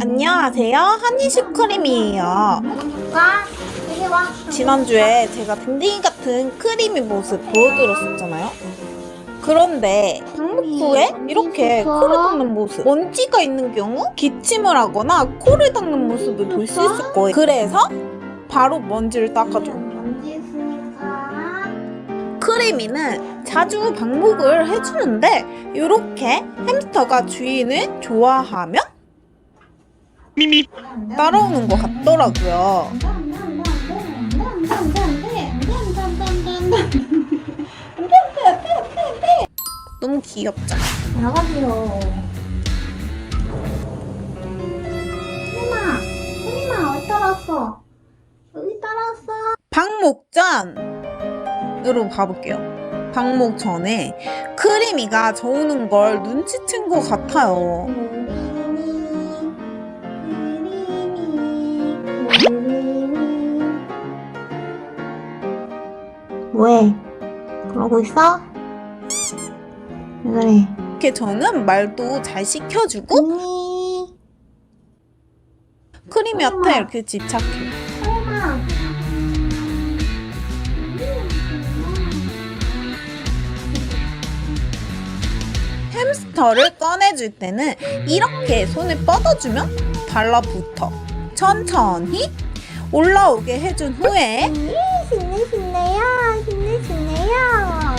안녕하세요. 한이슈크림이에요. 지난주에 제가 댕댕이 같은 크림이 모습 보여드렸었잖아요. 그런데 방목 후에 이렇게 코를 닦는 모습 먼지가 있는 경우 기침을 하거나 코를 닦는 모습을 볼 수 있을 거예요. 그래서 바로 먼지를 닦아줘요. 크리미는 자주 방목을 해주는데 이렇게 햄스터가 주인을 좋아하면 따라오는 것 같더라고요. 너무 귀엽죠? 나가세요. 혜마, 혜마 어디 따랐어? 여기 따랐어. 방목전 으로 가볼게요. 방목 전에 크리미가 저우는 걸 눈치챈 것 같아요. 왜? 그러고 있어? 왜 그래? 이렇게 저는 말도 잘 시켜주고 언니, 크리미한테 이렇게 집착해요. 햄스터를 꺼내줄 때는 이렇게 손을 뻗어주면 달라붙어 천천히 올라오게 해준 후에 신내 신내요, 신내 신내요.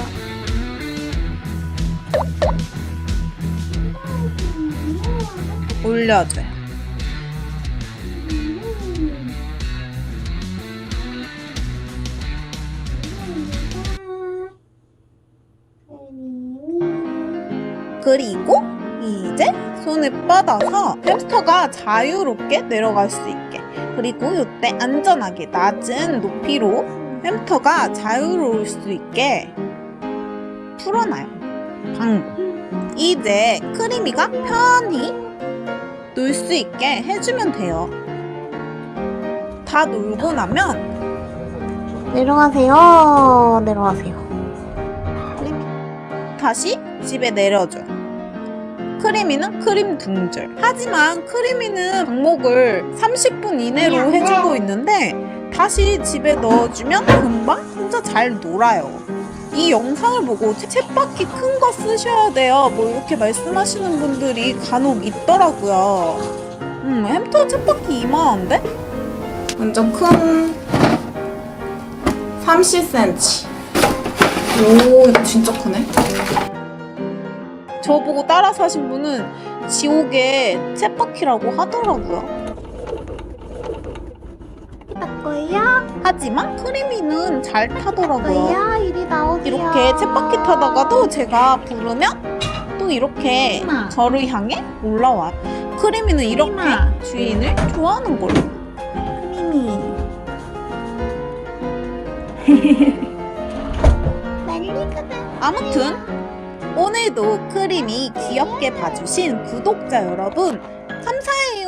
올려줘요. 그리고 이제 손을 뻗어서 햄스터가 자유롭게 내려갈 수 있게 그리고 이때 안전하게 낮은 높이로 햄스터가 자유로울 수 있게 풀어놔요. 방법. 이제 크리미가 편히 놀 수 있게 해주면 돼요. 다 놀고 나면 내려가세요, 내려가세요. 다시 집에 내려줘. 크리미는 크림 둥절. 하지만 크리미는 방목을 30분 이내로. 해주고 있는데 다시 집에 넣어주면 금방 혼자 잘 놀아요. 이 영상을 보고 챗바퀴 큰 거 쓰셔야 돼요. 뭐 이렇게 말씀하시는 분들이 간혹 있더라고요. 음, 햄스터 챗바퀴 이만한데? 완전 큰 30cm. 오, 이거 진짜 크네. 저보고 따라 사신 분은 지옥의 챗바퀴라고 하더라고요. 거야? 하지만 크리미는 잘 타더라고요. 이리 나오세요. 이렇게 챗바퀴 타다가도 제가 부르면 또 이렇게 크리마. 저를 향해 올라와요. 크리미는 이렇게 크리마. 주인을 좋아하는 걸로. 크리미. 난리거든. 아무튼 오늘도 크림이 귀엽게 봐주신 구독자 여러분 감사해요.